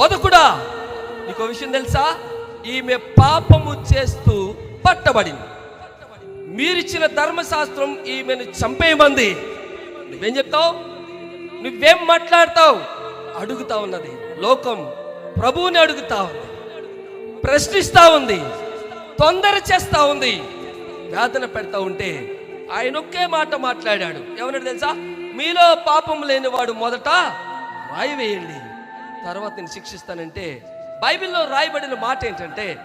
బోధకుడా నీకు విషయం తెలుసా? ఈమె పాపము చేస్తూ పట్టబడింది. మీరిచ్చిన ధర్మశాస్త్రం ఈమెను చంపేయమంది. నువ్వేం చెప్తావు? నువ్వేం మాట్లాడతావు? అడుగుతా ఉన్నది. లోకం ప్రభువుని అడుగుతా ఉంది. ప్రశ్నిస్తా ఉంది. తొందర చేస్తా ఉంది. వేదన పెడతా ఉంటే ఆయన ఒకే మాట మాట్లాడాడు. ఏమన్నాడు తెలుసా? మీలో పాపం లేనివాడు మొదట రాయి వేయండి తర్వాత నేను శిక్షిస్తానంటే బైబిల్లో రాయబడిన మాట ఏంటంటే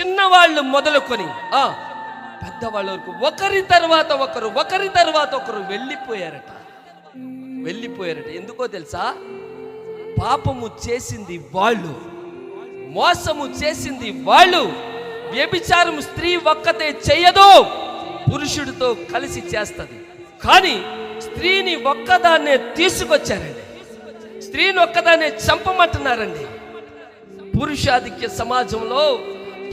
చిన్నవాళ్ళు మొదలుకొని ఆ పెద్దవాళ్ళ వరకు ఒకరి తర్వాత ఒకరు ఒకరి తర్వాత ఒకరు వెళ్ళిపోయారట. వెళ్ళిపోయారట. ఎందుకో తెలుసా? పాపము చేసింది వాళ్ళు. మోసము చేసింది వాళ్ళు. వ్యభిచారం స్త్రీ ఒక్కతే చెయ్యదు పురుషుడితో కలిసి చేస్తుంది. కానీ స్త్రీని ఒక్కదాన్నే తీసుకొచ్చారండి. స్త్రీని ఒక్కదాన్నే చంపమంటున్నారండి. పురుషాధిక్య సమాజంలో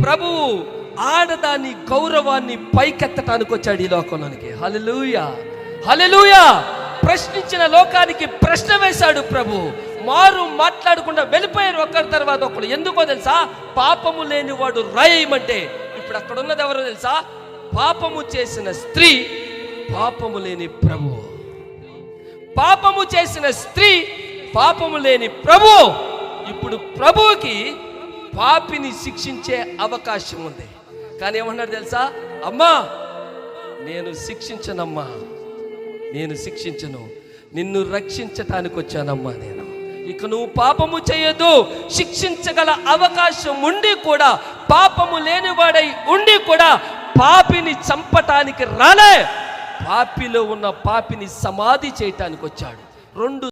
ప్రభువు ఆడదాని గౌరవాన్ని పైకెత్తటానికి వచ్చాడు ఈ లోకంలోనికి. హలలుయా హలలుయా ప్రశ్నించిన లోకానికి ప్రశ్న వేశాడు ప్రభు. మారు మాట్లాడకుండా వెళ్ళిపోయారు ఒకరి తర్వాత ఒకడు ఎందుకో తెలుసా? పాపము లేని వాడు రాయమంటే. ఇప్పుడు అక్కడ ఉన్నది ఎవరో తెలుసా? పాపము చేసిన స్త్రీ పాపము లేని ప్రభు. పాపము చేసిన స్త్రీ పాపము లేని ప్రభు ఇప్పుడు ప్రభువుకి పాపిని శిక్షించే అవకాశం ఉంది. కానీ ఏమన్నాడు తెలుసా? అమ్మా నేను శిక్షించనమ్మా నేను శిక్షించను. నిన్ను రక్షించటానికి వచ్చానమ్మా నేను. ఇక నువ్వు పాపము చేయదు శిక్షించగల అవకాశం ఉండి కూడా పాపము లేనివాడై ఉండి కూడా పాపిని చంపటానికి రాలే. పాపిలో ఉన్న పాపిని సమాధి చేయటానికి వచ్చాడు. రెండు